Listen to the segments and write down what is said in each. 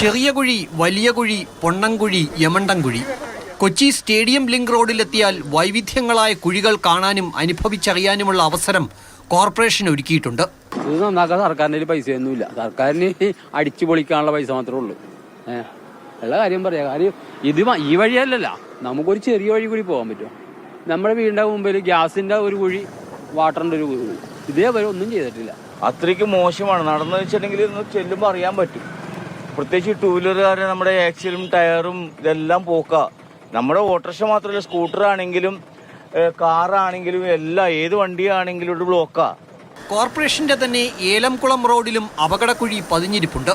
ചെറിയ കുഴി വലിയ കുഴി പൊണ്ണംകുഴി യമണ്ടൻകുഴി കൊച്ചി സ്റ്റേഡിയം ലിങ്ക് റോഡിലെത്തിയാൽ വൈവിധ്യങ്ങളായ കുഴികൾ കാണാനും അനുഭവിച്ചറിയാനുമുള്ള അവസരം കോർപ്പറേഷൻ ഒരുക്കിയിട്ടുണ്ട്. ഇത് നന്നാക്കാൻ സർക്കാരിന്റെ കയ്യിൽ പൈസയൊന്നുമില്ല. സർക്കാരിന് അടിച്ചു പൊളിക്കാനുള്ള പൈസ മാത്രമേ ഉള്ളൂ. ഉള്ള കാര്യം പറയാം. കാര്യം ഇത് ഈ വഴിയല്ലല്ല നമുക്കൊരു ചെറിയ വഴി കൂടി പോകാൻ പറ്റും. നമ്മുടെ വീടിന്റെ മുമ്പിൽ ഗ്യാസിന്റെ ഒരു കുഴി വാട്ടറിന്റെ ഒരു കുഴി. ഇതേവരെ ഒന്നും ചെയ്തിട്ടില്ല. അത്രയ്ക്ക് മോശമാണ്. നടന്നു വെച്ചിട്ടുണ്ടെങ്കിൽ ചെല്ലുമ്പോൾ അറിയാൻ പറ്റും. പ്രത്യേകിച്ച് ടൂ വീലറുകാരെ നമ്മുടെ ആക്സിലും ടയറും ഇതെല്ലാം പോക്ക. നമ്മുടെ ഓട്ടോറിക്ഷ മാത്രമല്ല സ്കൂട്ടർ ആണെങ്കിലും കാറാണെങ്കിലും എല്ലാം ഏത് വണ്ടിയാണെങ്കിലും ഒരു ബ്ലോക്കാ കോർപ്പറേഷന്റെ തന്നെ ഏലംകുളം റോഡിലും അപകടക്കുഴി പതിഞ്ഞിരിപ്പുണ്ട്.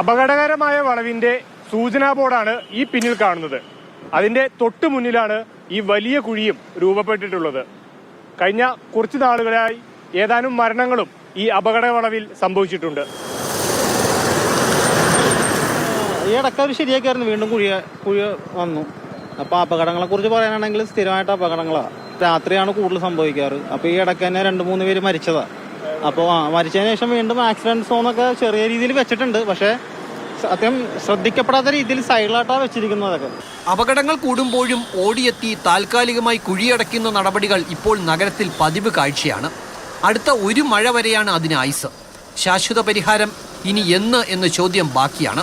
അപകടകരമായ വളവിന്റെ സൂചനാ ബോർഡാണ് ഈ പിന്നിൽ കാണുന്നത്. അതിന്റെ തൊട്ടു മുന്നിലാണ് ഈ വലിയ കുഴിയും രൂപപ്പെട്ടിട്ടുള്ളത്. കഴിഞ്ഞ കുറച്ചു നാളുകളായി ഏതാനും മരണങ്ങളും ഈ അപകട വളവിൽ സംഭവിച്ചിട്ടുണ്ട് ഈ ഇടയ്ക്ക് അവർ ശരിയാക്കിയായിരുന്നു. വീണ്ടും കുഴിയ കുഴി വന്നു. അപ്പൊ അപകടങ്ങളെ കുറിച്ച് പറയാനാണെങ്കിൽ സ്ഥിരമായിട്ട് അപകടങ്ങളാണ് രാത്രിയാണ് കൂടുതൽ സംഭവിക്കാറ്. അപ്പൊ ഈ ഇടയ്ക്ക് തന്നെ രണ്ട് മൂന്ന് പേര് മരിച്ചതാ. അപ്പോൾ ആ മരിച്ചതിന് ശേഷം വീണ്ടും ആക്സിഡന്റ് സോണൊക്കെ ചെറിയ രീതിയിൽ വെച്ചിട്ടുണ്ട്. പക്ഷേ സത്യം ശ്രദ്ധിക്കപ്പെടാത്ത രീതിയിൽ സൈഡിലായിട്ടാണ് വെച്ചിരിക്കുന്നതൊക്കെ. അപകടങ്ങൾ കൂടുമ്പോഴും ഓടിയെത്തി താൽക്കാലികമായി കുഴിയടയ്ക്കുന്ന നടപടികൾ ഇപ്പോൾ നഗരത്തിൽ പതിവ് കാഴ്ചയാണ്. അടുത്ത ഒരു മഴ വരെയാണ് അതിന് ആയുസ് ശാശ്വത പരിഹാരം ഇനി എന്ന് എന്ന ചോദ്യം ബാക്കിയാണ്.